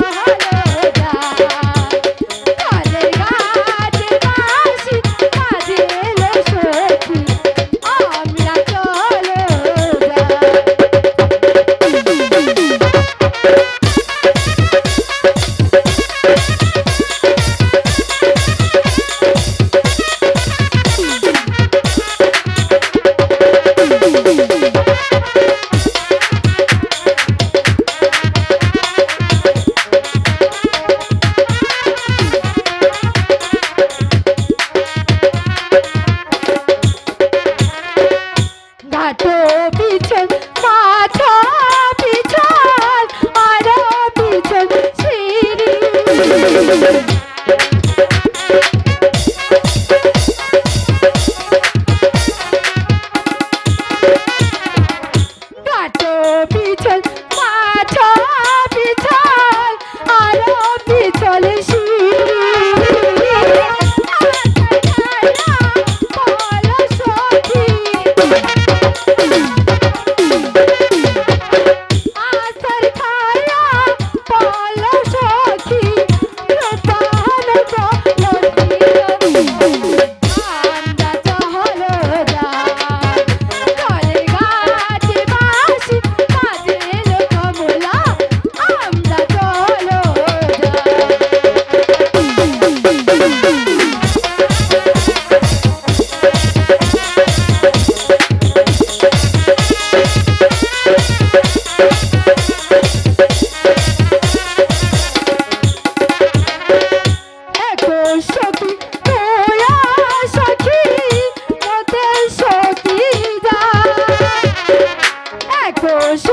Yeah, yeah. কাটো পিছন কাটো পিছন আর পিছন সিঁড়ি।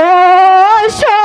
ও